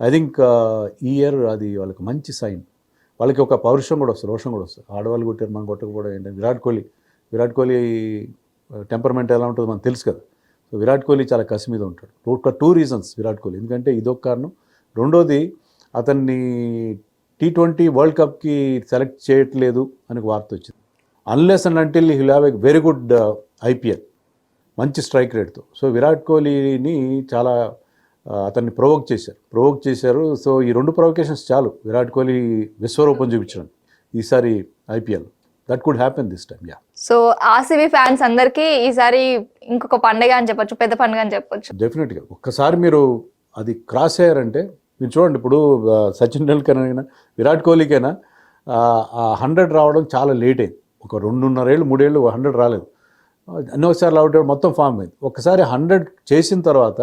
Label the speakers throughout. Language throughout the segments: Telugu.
Speaker 1: ఐ థింక్ uh, ఈ ఇయర్ అది వాళ్ళకి మంచి సైన్ వాళ్ళకి ఒక పౌరుషం కూడా వస్తుంది రోషం కూడా వస్తుంది. ఆడవాళ్ళు కొట్టారు మనం కొట్టకపోవడం ఏంటంటే విరాట్ కోహ్లీ. విరాట్ కోహ్లీ టెంపర్మెంట్ ఎలా ఉంటుందో మనకు తెలుసు కదా. సో విరాట్ కోహ్లీ చాలా కసి మీద ఉంటాడు. ఒక టూ రీజన్స్ విరాట్ కోహ్లీ. ఎందుకంటే ఇదొక కారణం. రెండోది అతన్ని టీ ట్వంటీ వరల్డ్ కప్కి సెలెక్ట్ చేయట్లేదు అని వార్త వచ్చింది. Unless and until he'll have a very good IPL మంచి స్ట్రైక్ రేట్తో సో విరాట్ కోహ్లీని చాలా అతన్ని ప్రొవోక్ చేశారు. ప్రొవోక్ చేశారు. సో ఈ రెండు ప్రొవకేషన్స్ చాలు. విరాట్ కోహ్లీ విశ్వరూపం చూపించడం ఈసారి IPL. That could happen this time yeah
Speaker 2: so RCB fans అందరికీ ఈసారి ఇంకొక పండుగ అని చెప్పొచ్చు పెద్ద పండుగ అని చెప్పొచ్చు.
Speaker 1: డెఫినెట్గా ఒక్కసారి మీరు అది క్రాస్ అయ్యారంటే మీరు చూడండి ఇప్పుడు సచిన్ టెండూల్కర్ అయినా విరాట్ కోహ్లీకైనా ఆ హండ్రెడ్ రావడం చాలా లేట్ అయింది. ఒక రెండున్నరేళ్ళు మూడేళ్ళు హండ్రెడ్ రాలేదు. ఎన్నోసార్లు అవుట్ మొత్తం ఫామ్ అయింది. ఒక్కసారి హండ్రెడ్ చేసిన తర్వాత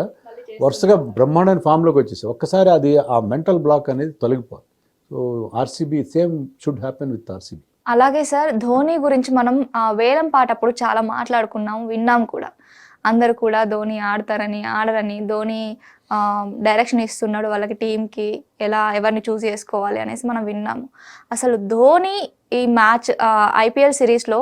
Speaker 1: వరుసగా బ్రహ్మాండమైన ఫామ్లోకి వచ్చేసి ఒక్కసారి అది ఆ మెంటల్ బ్లాక్ అనేది తొలగిపోవాలి so RCB same should happen with RCB.
Speaker 2: అలాగే సార్ ధోని గురించి మనం ఆ వేలం పాట అప్పుడు చాలా మాట్లాడుకున్నాం విన్నాం కూడా. అందరు కూడా ధోని ఆడతారని ఆడరని ధోని డైరెక్షన్ ఇస్తున్నాడు వాళ్ళకి టీంకి ఎలా ఎవరిని చూస్ చేసుకోవాలి అనేసి మనం విన్నాము. అసలు ధోని ఈ మ్యాచ్ ఐపీఎల్ సిరీస్లో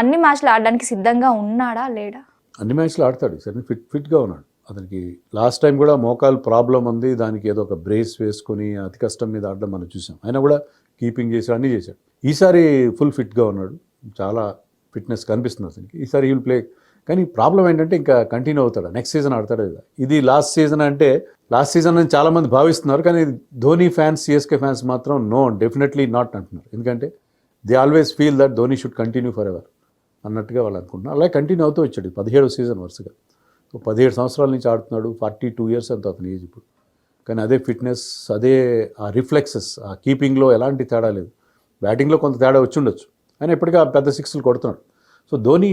Speaker 2: అన్ని మ్యాచ్లు ఆడడానికి సిద్ధంగా ఉన్నాడా లేడా?
Speaker 1: అన్ని మ్యాచ్లు ఆడతాడు సరే ఫిట్ ఫిట్గా ఉన్నాడు. అతనికి లాస్ట్ టైం కూడా మోకాలు ప్రాబ్లం ఉంది దానికి ఏదో ఒక బ్రేస్ వేసుకొని అతి కష్టం మీద ఆడడం మనం చూసాం. ఆయన కూడా కీపింగ్ చేశాడు అన్నీ చేశాడు. ఈసారి ఫుల్ ఫిట్గా ఉన్నాడు. చాలా ఫిట్నెస్ కనిపిస్తుంది అతనికి. ఈసారి విల్ ప్లే కానీ ప్రాబ్లం ఏంటంటే ఇంకా కంటిన్యూ అవుతాడు. నెక్స్ట్ సీజన్ ఆడతాడు కదా ఇది లాస్ట్ సీజన్ అంటే లాస్ట్ సీజన్ అని చాలామంది భావిస్తున్నారు. కానీ ధోని ఫ్యాన్స్ సిఎస్కే ఫ్యాన్స్ మాత్రం నో డెఫినెట్లీ నాట్ అంటున్నారు. ఎందుకంటే they always feel that Dhoni should continue forever అన్నట్టుగా వాళ్ళు అనుకుంటున్నారు. అలాగే కంటిన్యూ అవుతూ వచ్చాడు పదిహేడు సీజన్ వరుసగా. సో పదిహేడు సంవత్సరాల నుంచి ఆడుతున్నాడు ఫార్టీ టూ ఇయర్స్ అంత అతని ఏజ్ ఇప్పుడు. కానీ అదే ఫిట్నెస్ అదే ఆ రిఫ్లెక్సెస్ ఆ కీపింగ్లో ఎలాంటి తేడా లేదు. బ్యాటింగ్లో కొంత తేడా వచ్చి ఉండొచ్చు ఆయన ఎప్పటికీ ఆ పెద్ద సిక్స్లు కొడుతున్నాడు. సో ధోని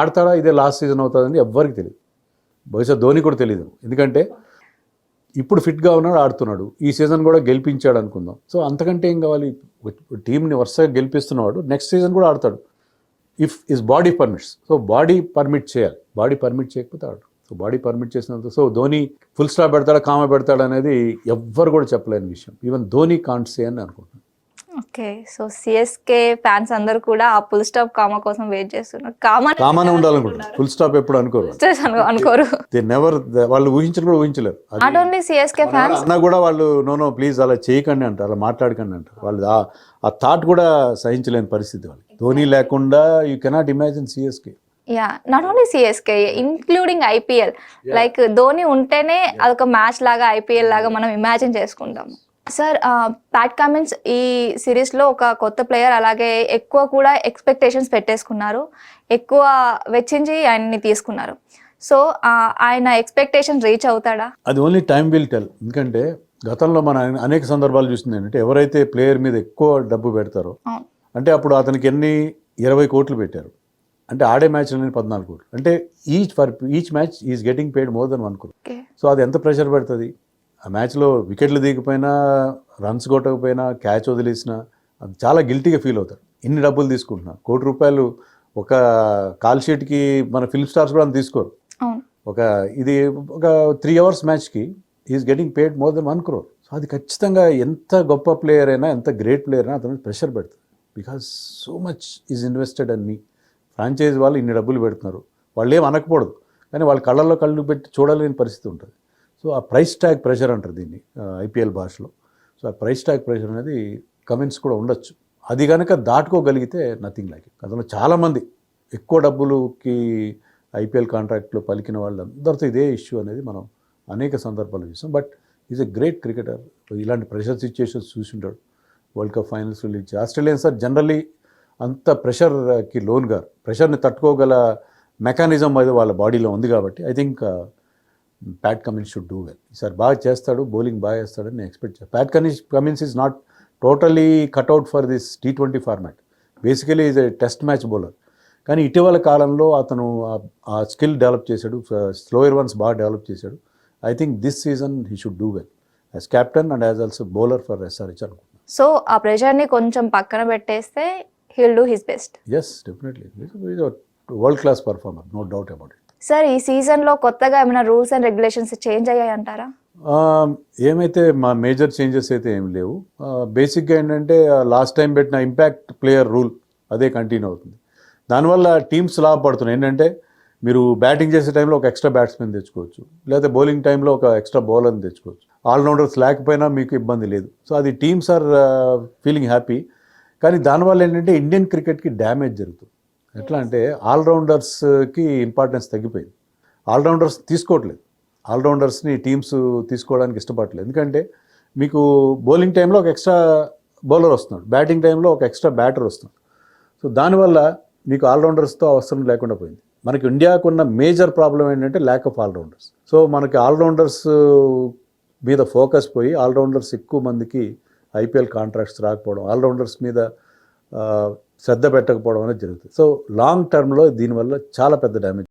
Speaker 1: ఆడతాడా ఇదే లాస్ట్ సీజన్ అవుతుందని ఎవ్వరికి తెలియదు. బహుశా ధోని కూడా తెలియదు. ఎందుకంటే ఇప్పుడు ఫిట్గా ఉన్నాడు ఆడుతున్నాడు. ఈ సీజన్ కూడా గెలిపించాడు అనుకుందాం. సో అంతకంటే ఏం కావాలి? టీంని వరుసగా గెలిపిస్తున్నవాడు నెక్స్ట్ సీజన్ కూడా ఆడతాడు. If his body permits so body permit చేయాలి. బాడీ పర్మిట్ చేయకపోతే ఆడు. సో బాడీ పర్మిట్ చేసినంత సో ధోని ఫుల్ స్టాప్ పెడతాడా కామ పెడతాడా అనేది ఎవ్వరు కూడా చెప్పలేని విషయం. ఈవెన్ ధోని కాంట్ అని అనుకుంటున్నాను.
Speaker 2: ఓకే సో సిఎస్కే ఫ్యాన్స్ అందరూ కూడా ఆ పుల్ స్టాప్ కామా కోసం వెయిట్ చేస్తున్నారు. కామా
Speaker 1: కామానే ఉండాలనుకుంటున్నాను ఫుల్ స్టాప్ ఎప్పుడు అనుకోరు
Speaker 2: అనుకోరు.
Speaker 1: దే నెవర్ వాళ్ళు ఊహించడం కూడా ఊహించలేరు.
Speaker 2: నాట్ ఓన్లీ సిఎస్కే ఫ్యాన్స్
Speaker 1: అన్నా కూడా వాళ్ళు నో నో ప్లీజ్ అలా చేయకండి అంటారు అలా మాట్లాడకండి అంటారు వాళ్ళు ఆ- ఆ థాట్ కూడా సహించలేని పరిస్థితి వాళ్ళు ధోని లేకుండా you cannot imagine CSK
Speaker 2: yeah not only CSK including IPL like Dhoni ఉంటేనే అదొక మ్యాచ్ లాగా ఐపీఎల్ లాగా మనం ఇమాజిన్ చేసుకుంటాము. సార్ ప్యాట్ కామెంట్స్ ఈ సిరీస్లో ఒక కొత్త ప్లేయర్ అలాగే ఎక్కువ కూడా ఎక్స్పెక్టేషన్స్ పెట్టేసుకున్నారు. ఎక్కువ వెచ్చించి ఆయన్ని తీసుకున్నారు. సో ఆయన ఎక్స్పెక్టేషన్ రీచ్ అవుతాడా?
Speaker 1: అది ఓన్లీ టైం విల్ టెల్ ఎందుకంటే గతంలో మన అనేక సందర్భాలు చూస్తుంది ఏంటంటే ఎవరైతే ప్లేయర్ మీద ఎక్కువ డబ్బు పెడతారో అంటే అప్పుడు అతనికి ఎన్ని? ఇరవై కోట్లు పెట్టారు. అంటే ఆడే మ్యాచ్లు పద్నాలుగు కోట్లు. అంటే each for each match is getting paid more than one crore
Speaker 2: okay
Speaker 1: so అది ఎంత ప్రెషర్ పెడుతుంది? ఆ మ్యాచ్లో వికెట్లు దిగిపోయినా రన్స్ కొట్టకపోయినా క్యాచ్ వదిలేసినా అది చాలా గిల్టీగా ఫీల్ అవుతారు. ఇన్ని డబ్బులు తీసుకుంటున్నా. కోటి రూపాయలు ఒక కాల్ షీట్కి మన ఫిల్మ్ స్టార్స్ కూడా తీసుకోరు. ఒక ఇది ఒక త్రీ అవర్స్ మ్యాచ్కి is getting paid more than one crore. So అది ఖచ్చితంగా ఎంత గొప్ప ప్లేయర్ అయినా ఎంత గ్రేట్ ప్లేయర్ అయినా అతను ప్రెషర్ పెడుతుంది. Because so much is invested on me. Franchise వాళ్ళు ఇన్ని డబ్బులు పెడుతున్నారు. వాళ్ళు ఏం అనకపోవద్దు కానీ వాళ్ళ కళ్ళల్లో కళ్ళు పెట్టి చూడలేని పరిస్థితి ఉంటుంది. సో ఆ ప్రైస్ ట్యాగ్ ప్రెషర్ అంటారు దీన్ని ఐపీఎల్ భాషలో. సో ఆ ప్రైస్ ట్యాగ్ ప్రెషర్ అనేది కమెంట్స్ కూడా ఉండొచ్చు. అది కనుక దాటుకోగలిగితే నథింగ్ లైక్ ఇట్ అందులో చాలామంది ఎక్కువ డబ్బులుకి ఐపీఎల్ కాంట్రాక్ట్లో పలికిన వాళ్ళందరితో ఇదే ఇష్యూ అనేది మనం అనేక సందర్భాలు చూసాం. But is a great cricketer ఇలాంటి ప్రెషర్ సిచ్యుయేషన్స్ చూసింటాడు. వరల్డ్ కప్ ఫైనల్స్ ఇచ్చి ఆస్ట్రేలియన్స్ సార్ జనరల్లీ అంత ప్రెషర్కి లోన్ గారు ప్రెషర్ని తట్టుకోగల మెకానిజం అది వాళ్ళ బాడీలో ఉంది కాబట్టి I think Pat Cummins should do well ఈసారి బాగా చేస్తాడు బౌలింగ్ బాగా చేస్తాడని నేను ఎక్స్పెక్ట్ చేస్తాను Pat Cummins Cummins is not totally cut out for this T twenty format basically is a test match bowler కానీ ఇటీవల కాలంలో అతను ఆ- స్కిల్ డెవలప్ చేశాడు. స్లోయర్ వన్స్ బాగా డెవలప్ చేశాడు. I think this season he should do well as captain and as also bowler for SRH అనుకుంటున్నాను.
Speaker 2: సో ఆ ప్రెషర్ని కొంచెం పక్కన పెట్టేస్తే he'll do his best
Speaker 1: is definitely world class performer no doubt about it
Speaker 2: sir ఈ సీజన్లో కొత్తగా ఏమైనా రూల్స్ అండ్ రెగ్యులేషన్స్ చేంజ్ అయ్యాయి అంటారా
Speaker 1: ఏమైతే మా మేజర్ చేంజెస్ అయితే ఏం లేవు. బేసిక్గా ఏంటంటే లాస్ట్ టైం పెట్టిన ఇంపాక్ట్ ప్లేయర్ రూల్ అదే కంటిన్యూ అవుతుంది. దానివల్ల టీమ్స్ లాభపడుతున్నాయి. ఏంటంటే మీరు బ్యాటింగ్ చేసే టైంలో ఒక ఎక్స్ట్రా బ్యాట్స్మెన్ తెచ్చుకోవచ్చు. లేకపోతే బౌలింగ్ టైంలో ఒక ఎక్స్ట్రా బౌలర్ని తెచ్చుకోవచ్చు. ఆల్రౌండర్స్ లేకపోయినా మీకు ఇబ్బంది లేదు. సో అది టీమ్స్ ఆర్ ఫీలింగ్ హ్యాపీ. కానీ దానివల్ల ఏంటంటే ఇండియన్ క్రికెట్కి డ్యామేజ్ జరుగుతుంది. ఎట్లా అంటే ఆల్రౌండర్స్కి ఇంపార్టెన్స్ తగ్గిపోయింది. ఆల్రౌండర్స్ తీసుకోవట్లేదు. ఆల్రౌండర్స్ని టీమ్స్ తీసుకోవడానికి ఇష్టపడట్లేదు. ఎందుకంటే మీకు బౌలింగ్ టైంలో ఒక ఎక్స్ట్రా బౌలర్ వస్తున్నాడు. బ్యాటింగ్ టైంలో ఒక ఎక్స్ట్రా బ్యాటర్ వస్తున్నాడు. సో దానివల్ల మీకు ఆల్రౌండర్స్తో అవసరం లేకుండా పోయింది. మనకి ఇండియాకు ఉన్న మేజర్ ప్రాబ్లం ఏంటంటే ల్యాక్ ఆఫ్ ఆల్రౌండర్స్. సో మనకి ఆల్రౌండర్స్ మీద ఫోకస్ పోయి ఆల్రౌండర్స్ ఎక్కువ మందికి ఐపీఎల్ కాంట్రాక్ట్స్ రాకపోవడం ఆల్రౌండర్స్ మీద శ్రద్ధ పెట్టకపోవడం అనేది జరుగుతుంది. సో లాంగ్ టర్మ్లో దీనివల్ల చాలా పెద్ద డ్యామేజ్